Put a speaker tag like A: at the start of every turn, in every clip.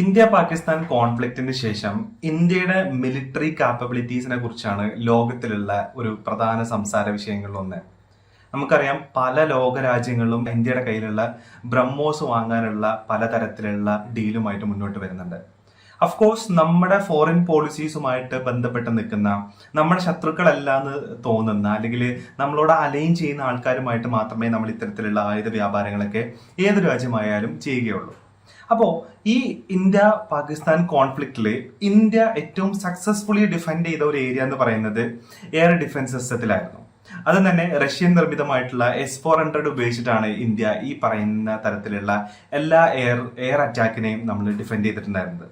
A: India Pakistan കോൺഫ്ലിക്റ്റിന് ശേഷം ഇന്ത്യയുടെ military കാപ്പബിലിറ്റീസിനെ കുറിച്ചാണ് ലോകത്തിലുള്ള ഒരു പ്രധാന സംസാര വിഷയങ്ങളിലൊന്ന്. നമുക്കറിയാം പല ലോകരാജ്യങ്ങളിലും ഇന്ത്യയുടെ കയ്യിലുള്ള ബ്രഹ്മോസ് വാങ്ങാനുള്ള പലതരത്തിലുള്ള ഡീലുമായിട്ട് മുന്നോട്ട് വരുന്നുണ്ട്. അഫ്കോഴ്സ് നമ്മുടെ ഫോറിൻ പോളിസീസുമായിട്ട് ബന്ധപ്പെട്ട് നിൽക്കുന്ന നമ്മുടെ ശത്രുക്കളല്ല എന്ന് തോന്നുന്ന അല്ലെങ്കിൽ നമ്മളോട് അലൈൻ ചെയ്യുന്ന ആൾക്കാരുമായിട്ട് മാത്രമേ നമ്മൾ ഇത്തരത്തിലുള്ള ആയുധ വ്യാപാരങ്ങളൊക്കെ ഏത് രാജ്യമായാലും ചെയ്യുകയുള്ളൂ. അപ്പോൾ ഈ ഇന്ത്യ പാകിസ്ഥാൻ കോൺഫ്ലിക്റ്റിൽ ഇന്ത്യ ഏറ്റവും സക്സസ്ഫുള്ളി ഡിഫെൻഡ് ചെയ്ത ഒരു ഏരിയ എന്ന് പറയുന്നത് എയർ ഡിഫൻസ് സിസ്റ്റത്തിലായിരുന്നു അത് തന്നെ റഷ്യൻ നിർമ്മിതമായിട്ടുള്ള എസ് ഫോർ ഹൺഡ്രഡ് ഉപയോഗിച്ചിട്ടാണ് ഇന്ത്യ ഈ പറയുന്ന തരത്തിലുള്ള എല്ലാ എയർ എയർ അറ്റാക്കിനെയും നമ്മൾ ഡിഫെൻഡ് ചെയ്തിട്ടുണ്ടായിരുന്നത്.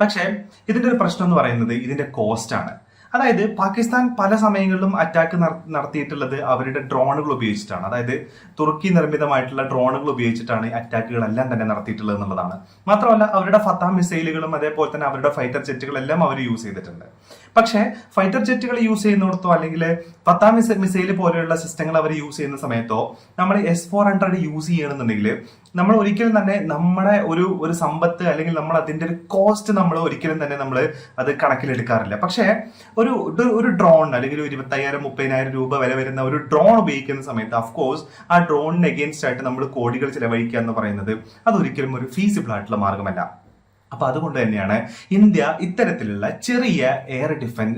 A: പക്ഷേ ഇതിന്റെ ഒരു പ്രശ്നം എന്ന് പറയുന്നത് കോസ്റ്റ് ആണ്. അതായത് പാകിസ്ഥാൻ പല സമയങ്ങളിലും അറ്റാക്ക് നടത്തിയിട്ടുള്ളത് അവരുടെ ഡ്രോണുകൾ ഉപയോഗിച്ചിട്ടാണ്. അതായത് തുർക്കി നിർമ്മിതമായിട്ടുള്ള ഡ്രോണുകൾ ഉപയോഗിച്ചിട്ടാണ് അറ്റാക്കുകളെല്ലാം തന്നെ നടത്തിയിട്ടുള്ളത് എന്നുള്ളതാണ്. മാത്രമല്ല അവരുടെ ഫത്ത മിസൈലുകളും അതേപോലെ തന്നെ അവരുടെ ഫൈറ്റർ ജെറ്റുകളെല്ലാം അവർ യൂസ് ചെയ്തിട്ടുണ്ട്. പക്ഷേ ഫൈറ്റർ ജെറ്റുകൾ യൂസ് ചെയ്യുന്നിടത്തോ അല്ലെങ്കിൽ ഫത്ത മിസൈൽ പോലെയുള്ള സിസ്റ്റങ്ങൾ അവർ യൂസ് ചെയ്യുന്ന സമയത്തോ നമ്മൾ എസ് ഫോർ ഹൺഡ്രഡ് യൂസ് ചെയ്യണമെന്നുണ്ടെങ്കിൽ നമ്മൾ ഒരിക്കലും തന്നെ നമ്മുടെ ഒരു ഒരു സമ്പത്ത് അല്ലെങ്കിൽ നമ്മൾ അതിന്റെ ഒരു കോസ്റ്റ് നമ്മൾ ഒരിക്കലും തന്നെ നമ്മൾ അത് കണക്കിലെടുക്കാറില്ല. പക്ഷേ ഒരു ഒരു ഒരു ഡ്രോൺ അല്ലെങ്കിൽ ഒരു ഇരുപത്തയ്യായിരം മുപ്പതിനായിരം രൂപ വരെ വരുന്ന ഒരു ഡ്രോൺ ഉപയോഗിക്കുന്ന സമയത്ത് അഫ്കോഴ്സ് ആ ഡ്രോണിന് എഗെയിൻസ്റ്റ് ആയിട്ട് നമ്മൾ കോടികൾ ചിലവഴിക്കുക എന്ന് പറയുന്നത് അതൊരിക്കലും ഒരു ഫീസിബിൾ ആയിട്ടുള്ള മാർഗമല്ല അപ്പൊ അതുകൊണ്ട് തന്നെയാണ് ഇന്ത്യ ഇത്തരത്തിലുള്ള ചെറിയ എയർ ഡിഫൻ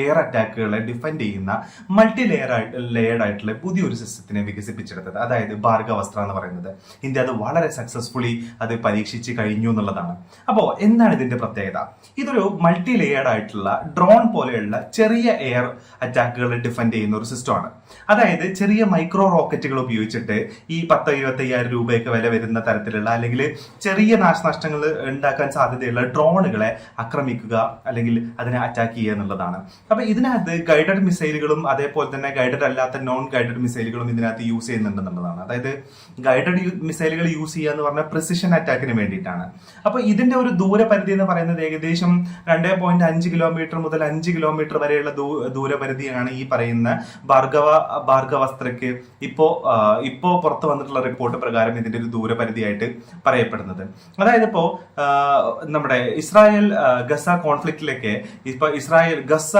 A: എയർ അറ്റാക്കുകളെ ഡിഫെൻഡ് ചെയ്യുന്ന മൾട്ടി ലെയർ ലെയർഡ് ആയിട്ടുള്ള പുതിയൊരു സിസ്റ്റത്തിനെ വികസിപ്പിച്ചെടുത്തത്. അതായത് ഭാർഗവസ്ത്ര എന്ന് പറയുന്നത്. ഇന്ത്യ അത് വളരെ സക്സസ്ഫുള്ളി അത് പരീക്ഷിച്ച് കഴിഞ്ഞു എന്നുള്ളതാണ്. അപ്പോൾ എന്താണ് ഇതിന്റെ പ്രത്യേകത? ഇതൊരു മൾട്ടി ലെയർഡ് ആയിട്ടുള്ള ഡ്രോൺ പോലെയുള്ള ചെറിയ എയർ അറ്റാക്കുകളെ ഡിഫെൻഡ് ചെയ്യുന്ന ഒരു സിസ്റ്റമാണ് അതായത് ചെറിയ മൈക്രോ റോക്കറ്റുകൾ ഉപയോഗിച്ചിട്ട് ഈ പത്ത് ഇരുപത്തി അയ്യായിരം രൂപയൊക്കെ വില വരുന്ന തരത്തിലുള്ള അല്ലെങ്കിൽ ചെറിയ നാശനഷ്ടങ്ങൾ ഉണ്ടാക്കാൻ സാധ്യതയുള്ള ഡ്രോണുകളെ ആക്രമിക്കുക അല്ലെങ്കിൽ അതിനെ അറ്റാക്ക് ചെയ്യുക എന്നുള്ളതാണ്. അപ്പൊ ഇതിനകത്ത് ഗൈഡഡ് മിസൈലുകളും അതേപോലെ തന്നെ ഗൈഡഡ് അല്ലാത്ത നോൺ ഗൈഡഡ് മിസൈലുകളും ഇതിനകത്ത് യൂസ് ചെയ്യുന്നുണ്ടെന്നുള്ളതാണ് അതായത് ഗൈഡഡ് മിസൈലുകൾ യൂസ് ചെയ്യുക എന്ന് പറഞ്ഞാൽ പ്രിസിഷൻ അറ്റാക്കിന് വേണ്ടിയിട്ടാണ്. അപ്പൊ ഇതിന്റെ ഒരു ദൂരപരിധി എന്ന് പറയുന്നത് ഏകദേശം രണ്ടേ പോയിന്റ് അഞ്ച് കിലോമീറ്റർ മുതൽ അഞ്ച് കിലോമീറ്റർ വരെയുള്ള ദൂരപരിധിയാണ് ഈ പറയുന്ന ഭാർഗവ ഭാർഗവസ്ത്രയ്ക്ക് ഇപ്പോ ഇപ്പോ പുറത്തു വന്നിട്ടുള്ള റിപ്പോർട്ട് പ്രകാരം ഇതിന്റെ ഒരു ദൂരപരിധിയായിട്ട് പറയപ്പെടുന്നത്. അതായത് ഇപ്പോ നമ്മുടെ ഇസ്രായേൽ ഗസ കോൺഫ്ലിക്റ്റിലേക്ക് ഇപ്പൊ ഇസ്രായേൽ ഗസ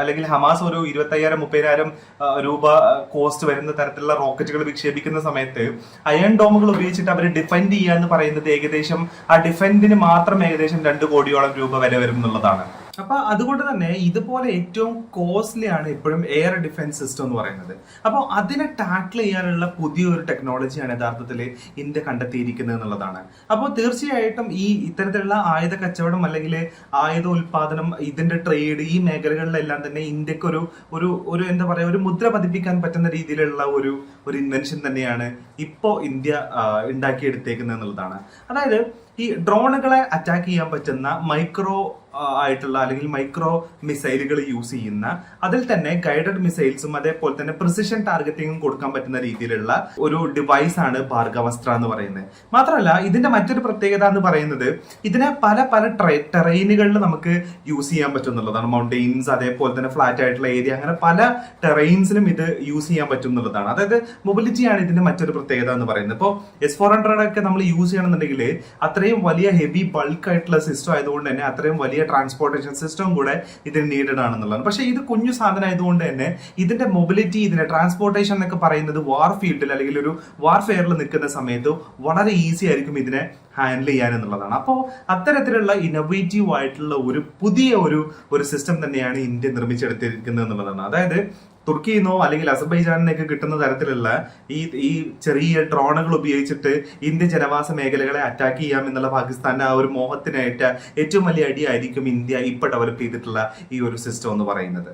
A: അല്ലെങ്കിൽ ഹമാസ് ഒരു ഇരുപത്തയ്യായിരം മുപ്പതിനായിരം രൂപ കോസ്റ്റ് വരുന്ന തരത്തിലുള്ള റോക്കറ്റുകൾ വിക്ഷേപിക്കുന്ന സമയത്ത് അയൺ ഡോമുകൾ ഉപയോഗിച്ചിട്ട് അവർ ഡിഫെൻഡ് ചെയ്യുക എന്ന് പറയുന്നത് ഏകദേശം ആ ഡിഫെൻഡിന് മാത്രം ഏകദേശം രണ്ട് കോടിയോളം രൂപ വില വരും എന്നുള്ളതാണ്. അപ്പൊ അതുകൊണ്ട് തന്നെ ഇതുപോലെ ഏറ്റവും കോസ്റ്റ്ലി ആണ് ഇപ്പോഴും എയർ ഡിഫൻസ് സിസ്റ്റം എന്ന് പറയുന്നത്. അപ്പോൾ അതിനെ ടാക്കിൾ ചെയ്യാനുള്ള പുതിയൊരു ടെക്നോളജിയാണ് യഥാർത്ഥത്തിൽ ഇന്ത്യ കണ്ടെത്തിയിരിക്കുന്നത് എന്നുള്ളതാണ്. അപ്പോൾ തീർച്ചയായിട്ടും ഈ ഇത്തരത്തിലുള്ള ആയുധ കച്ചവടം അല്ലെങ്കിൽ ആയുധ ഉൽപാദനം ഇതിന്റെ ട്രേഡ് ഈ മേഖലകളിലെല്ലാം തന്നെ ഇന്ത്യയ്ക്ക് ഒരു ഒരു ഒരു എന്താ പറയുക ഒരു മുദ്ര പതിപ്പിക്കാൻ പറ്റുന്ന രീതിയിലുള്ള ഒരു ഒരു ഇൻവെൻഷൻ തന്നെയാണ് ഇപ്പോൾ ഇന്ത്യ ഉണ്ടാക്കിയെടുത്തേക്കുന്നത് എന്നുള്ളതാണ്. അതായത് ഈ ഡ്രോണുകളെ അറ്റാക്ക് ചെയ്യാൻ പറ്റുന്ന മൈക്രോ ആയിട്ടുള്ള അല്ലെങ്കിൽ മൈക്രോ മിസൈലുകൾ യൂസ് ചെയ്യുന്ന അതിൽ തന്നെ ഗൈഡഡ് മിസൈൽസും അതേപോലെ തന്നെ പ്രിസിഷൻ ടാർഗറ്റിംഗും കൊടുക്കാൻ പറ്റുന്ന രീതിയിലുള്ള ഒരു ഡിവൈസ് ആണ് ഭാർഗവസ്ത്ര എന്ന് പറയുന്നത്. മാത്രമല്ല ഇതിന്റെ മറ്റൊരു പ്രത്യേകത എന്ന് പറയുന്നത് ഇതിനെ പല പല ടെറൈനുകളിൽ നമുക്ക് യൂസ് ചെയ്യാൻ പറ്റും എന്നുള്ളതാണ്. മൗണ്ടെയിൻസ് അതേപോലെ തന്നെ ഫ്ലാറ്റ് ആയിട്ടുള്ള ഏരിയ അങ്ങനെ പല ടെറൈൻസിലും ഇത് യൂസ് ചെയ്യാൻ പറ്റും എന്നുള്ളതാണ്. അതായത് മൊബിലിറ്റിയാണ് ഇതിന്റെ മറ്റൊരു പ്രത്യേകത എന്ന് പറയുന്നത്. ഇപ്പോൾ എസ് ഫോർ ഹൺഡ്രഡ് ഒക്കെ നമ്മൾ യൂസ് ചെയ്യണമെന്നുണ്ടെങ്കിൽ അത്രയും വലിയ ഹെവി ബൾക്ക് ആയിട്ടുള്ള സിസ്റ്റം ആയതുകൊണ്ട് തന്നെ അത്രയും വലിയ ട്രാൻസ്പോർട്ടേഷൻ സിസ്റ്റം കൂടെ ഇതിന് നീഡഡ് ആണെന്നുള്ളതാണ്. പക്ഷേ ഇത് കുഞ്ഞു സാധനം ആയതുകൊണ്ട് തന്നെ ഇതിന്റെ മൊബിലിറ്റി ഇതിന്റെ ട്രാൻസ്പോർട്ടേഷൻ എന്നൊക്കെ പറയുന്നത് വാർ ഫീൽഡിൽ അല്ലെങ്കിൽ ഒരു വാർഫെയറിൽ നിൽക്കുന്ന സമയത്ത് വളരെ ഈസി ആയിരിക്കും ഇതിനെ ഹാൻഡിൽ ചെയ്യാൻ എന്നുള്ളതാണ്. അപ്പോൾ അത്തരത്തിലുള്ള ഇന്നോവേറ്റീവ് ആയിട്ടുള്ള ഒരു പുതിയ ഒരു ഒരു സിസ്റ്റം തന്നെയാണ് ഇന്ത്യ നിർമ്മിച്ചെടുത്തിരിക്കുന്നത് എന്നുള്ളതാണ്. അതായത് തുർക്കിയിൽ നിന്നോ അല്ലെങ്കിൽ അസർബൈജാനിനൊക്കെ കിട്ടുന്ന തരത്തിലുള്ള ഈ ഈ ചെറിയ ഡ്രോണുകൾ ഉപയോഗിച്ചിട്ട് ഇന്ത്യൻ ജനവാസ മേഖലകളെ അറ്റാക്ക് ചെയ്യാം എന്നുള്ള പാകിസ്ഥാന്റെ ആ ഒരു മോഹത്തിനേറ്റ ഏറ്റവും വലിയ അടിയായിരിക്കും ഇന്ത്യ ഇപ്പൊ ഡെവലപ്പ് ചെയ്തിട്ടുള്ള ഈ ഒരു സിസ്റ്റം എന്ന് പറയുന്നത്.